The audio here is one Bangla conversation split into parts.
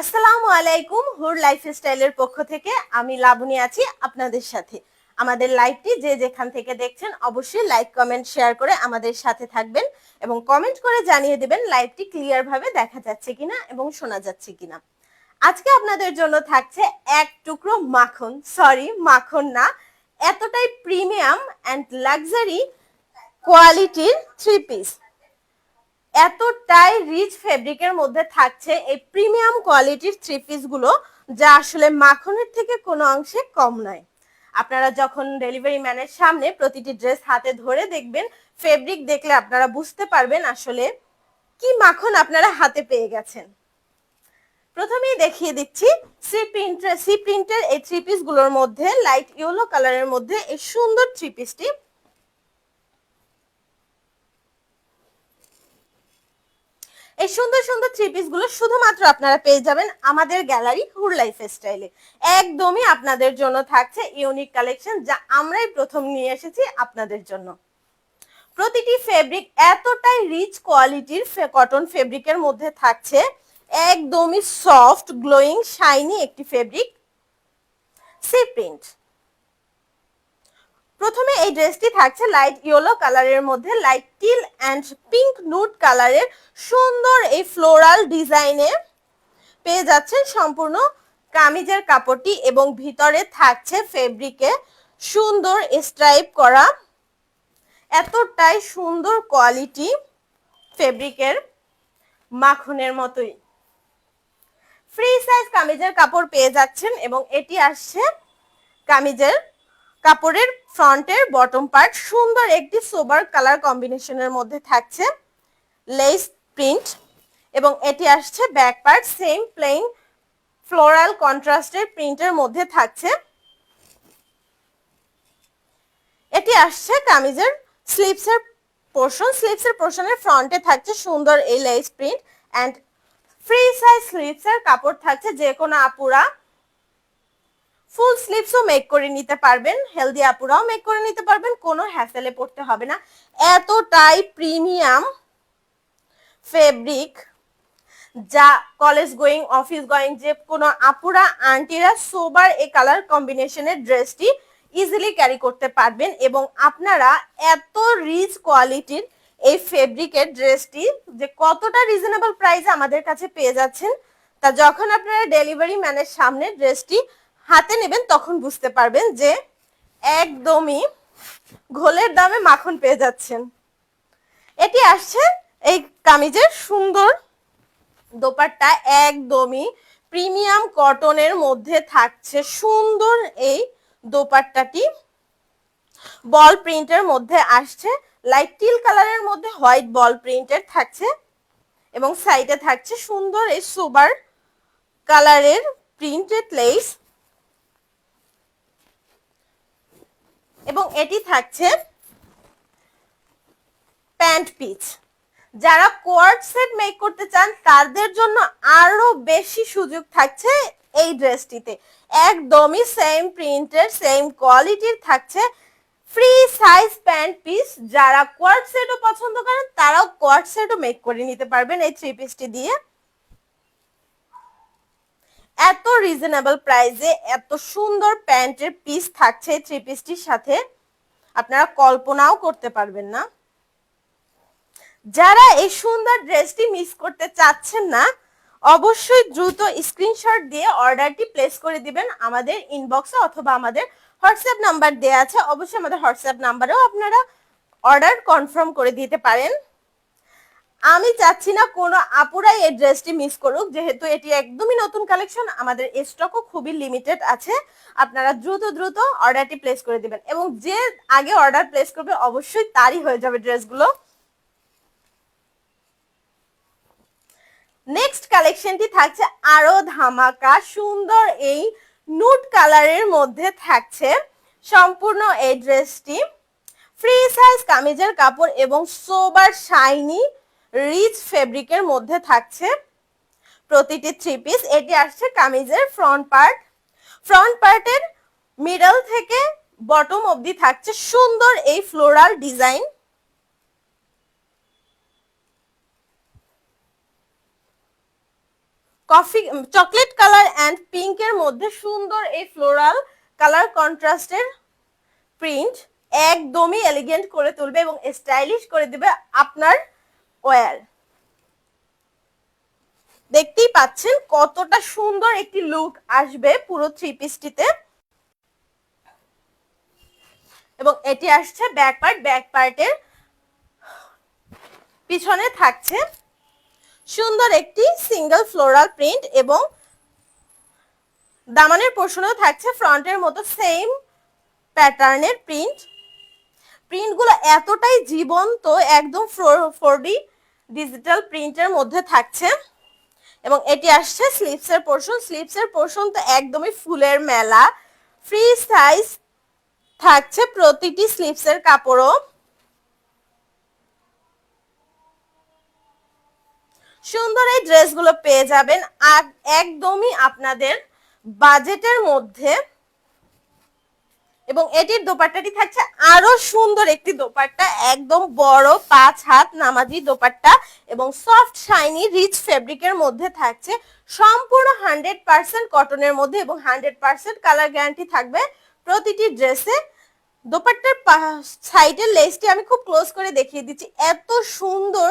আসসালামু আলাইকুম হুর লাইফস্টাইলের পক্ষ থেকে আমি লাবণী আছি আপনাদের সাথে। আমাদের লাইভটি যে যেখান থেকে দেখছেন অবশ্যই লাইক, কমেন্ট, শেয়ার করে আমাদের সাথে থাকবেন এবং কমেন্ট করে জানিয়ে দেবেন লাইভটি ক্লিয়ার ভাবে দেখা যাচ্ছে কিনা এবং শোনা যাচ্ছে কিনা। আজকে আপনাদের জন্য থাকছে এক টুকরো মাখন। সরি মাখন না। এতটাই প্রিমিয়াম অ্যান্ড লাক্সারি কোয়ালিটির থ্রি পিস এতটাই রিচ ফেব্রিকের মধ্যে থাকছে এই প্রিমিয়াম কোয়ালিটির থ্রি পিসগুলো, যা আসলে মাখনের থেকে কোনো অংশে কম নয়। আপনারা যখন ডেলিভারি ম্যানের সামনে প্রতিটি ড্রেস হাতে ধরে দেখবেন ফেব্রিক দেখলে আপনারা বুঝতে পারবেন আসলে কি মাখন আপনারা হাতে পেয়ে গেছেন। প্রথমেই দেখিয়ে দিচ্ছি সি প্রিন্টের সি প্রিন্টের এই থ্রি পিসগুলোর মধ্যে লাইট ইয়েলো কালারের মধ্যে এই সুন্দর থ্রি পিসটি এই সুন্দর সুন্দর থ্রি পিসগুলো শুধুমাত্র আপনারা পেয়ে যাবেন আমাদের গ্যালারি হুর লাইফ স্টাইলে একদমই আপনাদের জন্য থাকছে ইউনিক কালেকশন যা আমরাই প্রথম নিয়ে এসেছি আপনাদের জন্য। প্রতিটি ফেব্রিক এতটাই রিচ কোয়ালিটির কটন ফেব্রিকের মধ্যে থাকছে। একদমই সফট গ্লোয়িং শাইনি একটি ফেব্রিক সি প্রিন্ট প্রথমে এই ড্রেসটি থাকছে লাইট ইয়েলো কালারের মধ্যে, light teal and pink nude কালারের। সুন্দর এই ফ্লোরাল ডিজাইনে পেয়ে যাচ্ছেন সম্পূর্ণ কামিজের কাপড়টি এবং ভিতরে থাকছে ফেব্রিকে সুন্দর স্ট্রাইপ করা। এতটাই সুন্দর কোয়ালিটি ফেব্রিকের মাখনের মতোই। ফ্রি সাইজ কামিজের কাপড় পেয়ে যাচ্ছেন এবং এটি আসছে কামিজের কাপড়ের ফ্রন্টের বটম পার্ট সুন্দর একটি সোবার কালার কম্বিনেশনের মধ্যে থাকছে লেস প্রিন্ট এবং এটি আসছে back part same plain floral কন্ট্রাস্টের প্রিন্টের মধ্যে থাকছে। এটি আসছে কামিজের স্লিপসের পোর্শন স্লিপসের পোর্শনের ফ্রন্টে থাকছে সুন্দর এই lace print and free size স্লিপসের কাপড় থাকছে যে কোনো আপুরা ফুল স্লিপসও মেক করে নিতে পারবেন। হেলদি আপুরাও মেক করে নিতে পারবেন, কোনো হ্যাসেলে পড়তে হবে না। এতটাই প্রিমিয়াম ফেব্রিক যা কলেজ গোয়িং অফিস গোয়িং যে কোনো আপুরা আন্টিরা সোবার এই কালার কম্বিনেশনের ড্রেসটি ইজিলি ক্যারি করতে পারবেন এবং আপনারা এত রিচ কোয়ালিটির এই ফেব্রিকের ড্রেসটি যে কতটা রিজনেবল প্রাইসে আমাদের কাছে পেয়ে যাচ্ছেন, তা যখন আপনারা ডেলিভারি ম্যানের সামনে ড্রেসটি হাতে নেবেন, তখন বুঝতে পারবেন যে একদমই ঘোলের দামে মাখন পেয়ে যাচ্ছেন। এটি আসছে এই কামিজের সুন্দর দোপাট্টা, একদমই প্রিমিয়াম কটনের মধ্যে থাকছে সুন্দর এই দোপাট্টাটি। বল প্রিন্টের মধ্যে আসছে, লাইট টিল কালারের মধ্যে হোয়াইট বল প্রিন্টের থাকছে এবং সাইডে থাকছে সুন্দর এই সুবার কালারের প্রিন্টেড লেস। এবং এটি থাকছে প্যান্ট পিচ। যারা কোয়ার্ড সেট মেক করতে চান, তাদের জন্য আরও বেশি সুযোগ থাকছে এই ড্রেসটিতে। একদমই সেম প্রিন্টের সেম কোয়ালিটির থাকছে ফ্রি সাইজ প্যান্ট পিস যারা কোয়ার্ড সেটও পছন্দ করেন, তারাও কোয়ার্ড সেটও মেক করে নিতে পারবেন এই থ্রি পিসটি দিয়ে। এত রিজনেবল প্রাইসে এত সুন্দর প্যান্টের পিস থাকছে থ্রি পিসটির সাথে, আপনারা কল্পনাও করতে পারবেন না। যারা এই সুন্দর ড্রেসটি মিস করতে চাচ্ছেন না, অবশ্যই দ্রুত স্ক্রিনশট দিয়ে অর্ডারটি প্লেস করে দিবেন আমাদের ইনবক্সে অথবা আমাদের হোয়াটসঅ্যাপ নাম্বার দেওয়া আছে। অবশ্যই আমাদের হোয়াটসঅ্যাপ নাম্বারেও আপনারা অর্ডার কনফার্ম করে দিতে পারেন। আমি চাচ্ছি না কোনো আপুরাই এই ড্রেসটি মিস করুক। যেহেতু এটি একদমই নতুন কালেকশন আমাদের স্টকও খুবই লিমিটেড আছে। আপনারা দ্রুত দ্রুত অর্ডারটি প্লেস করে দিবেন। এবং যে আগে অর্ডার প্লেস করবে, অবশ্যই তারই হয়ে যাবে ড্রেসগুলো। নেক্সট কালেকশনটি থাকছে আরও ধামাকা, সুন্দর এই নুট কালারের মধ্যে থাকছে সম্পূর্ণ এই ড্রেসটি। ফ্রি সাইজ কামিজের কাপড় এবং সোবার শাইনি রিচ ফেব্রিকের মধ্যে থাকছে প্রতিটি থ্রি পিস এটি আসছে কামিজের ফ্রন্ট পার্ট ফ্রন্ট পার্টের মিডল থেকে বটম অবধি থাকছে সুন্দর এই floral design coffee chocolate colour and পিঙ্কের মধ্যে সুন্দর এই ফ্লোরাল কালার কন্ট্রাস্টের প্রিন্ট একদমই এলিগেন্ট করে তুলবে এবং স্টাইলিশ করে দিবে আপনার ওয়ার দেখতেই পাচ্ছেন কতটা সুন্দর একটি লুক আসবে পুরো থ্রি পিসটিতে এবং এটি আসছে ব্যাক পার্ট ব্যাক পার্টের পিছনে থাকছে সুন্দর একটি সিঙ্গেল ফ্লোরাল প্রিন্ট এবং দামানের পোর্শনেও থাকছে ফ্রন্টের মতো সেম প্যাটার্নের প্রিন্ট প্রিন্টগুলো এতটাই জীবন্ত, একদম ফোর ডি ডিজিটাল প্রিন্টের মধ্যে থাকছে। এবং এটি আসছে স্লিপসের পোর্শন স্লিপসের পোর্শন তো একদমই ফুলের মেলা। ফ্রি সাইজ থাকছে প্রতিটি স্লিপসের কাপড়ও। সুন্দর এই ড্রেসগুলো পেয়ে যাবেন। আর একদমই আপনাদের বাজেটের মধ্যে এবং এটির দোপাট্টাটি থাকছে আরও সুন্দর একটি দোপাট্টা, একদম বড় পাঁচ হাত নামাজি দোপাট্টা এবং সফট শাইনি রিচ ফেব্রিকের মধ্যে থাকছে। সম্পূর্ণ হান্ড্রেড পার্সেন্ট কটনের মধ্যে এবং হান্ড্রেড পার্সেন্ট কালার গ্যারান্টি থাকবে প্রতিটি ড্রেসে দোপাট্টার সাইডের লেসটি আমি খুব ক্লোজ করে দেখিয়ে দিচ্ছি। এত সুন্দর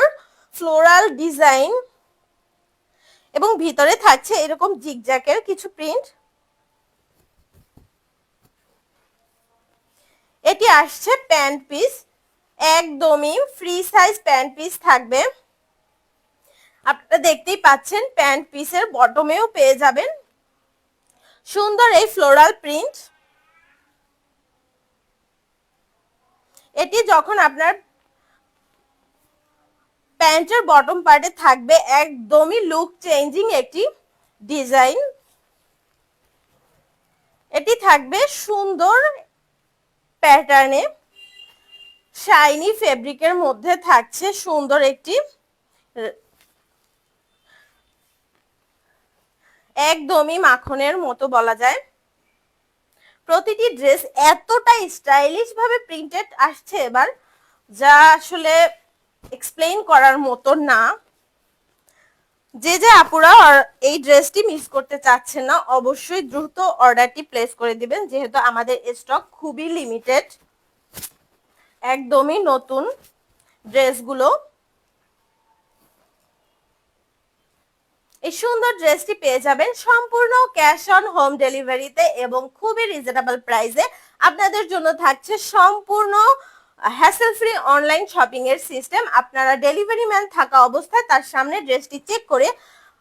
ফ্লোরাল ডিজাইন এবং ভিতরে থাকছে এরকম জিগজ্যাকের কিছু প্রিন্ট এটি আসছে প্যান্ট পিস, একদমই ফ্রি সাইজ প্যান্ট পিস থাকবে। আপনারা দেখতেই পাচ্ছেন প্যান্ট পিসের বটমেও পেয়ে যাবেন। সুন্দর এই ফ্লোরাল প্রিন্ট এটি যখন আপনার প্যান্টের বটম পার্টে থাকবে, একদমই লুক চেঞ্জিং একটি ডিজাইন এটি থাকবে সুন্দর প্যাটার্নে শাইনি ফেব্রিকের মধ্যে থাকছে সুন্দর একটি একদমই মাখনের মতো বলা যায়। প্রতিটি ড্রেস এতটা স্টাইলিশ ভাবে প্রিন্টেড আসছে এবার, যা আসলে এক্সপ্লেইন করার মতো না। যে যে আপুরা এই ড্রেসটি মিস করতে চাচ্ছেন না, অবশ্যই দ্রুত অর্ডারটি প্লেস করে দিবেন। যেহেতু আমাদের স্টক খুবই লিমিটেড একদমই নতুন ড্রেসগুলো। এই সুন্দর ড্রেসটি পেয়ে যাবেন সম্পূর্ণ ক্যাশ অন হোম ডেলিভারিতে এবং খুবই রিজনেবল প্রাইসে আপনাদের জন্য থাকছে সম্পূর্ণ হ্যাসেল ফ্রি অনলাইন শপিং এর সিস্টেম আপনারা ডেলিভারি ম্যান থাকা অবস্থায় তার সামনে ড্রেসটি চেক করে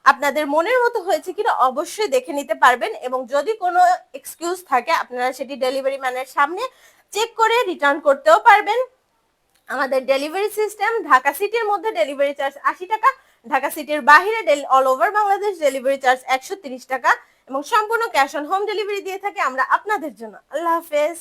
আপনাদের মনের মতো হয়েছে কিনা অবশ্যই দেখে নিতে পারবেন এবং যদি কোনো এক্সকিউজ থাকে, আপনারা সেটি ডেলিভারি ম্যানের সামনে চেক করে রিটার্ন করতেও পারবেন। আমাদের ডেলিভারি সিস্টেম ঢাকা সিটির মধ্যে ডেলিভারি চার্জ আশি টাকা, ঢাকা সিটির বাহিরে all over Bangladesh delivery charge একশো টাকা এবং সম্পূর্ণ ক্যাশ অন হোম ডেলিভারি দিয়ে থাকে আমরা আপনাদের জন্য। আল্লাহ হাফেজ।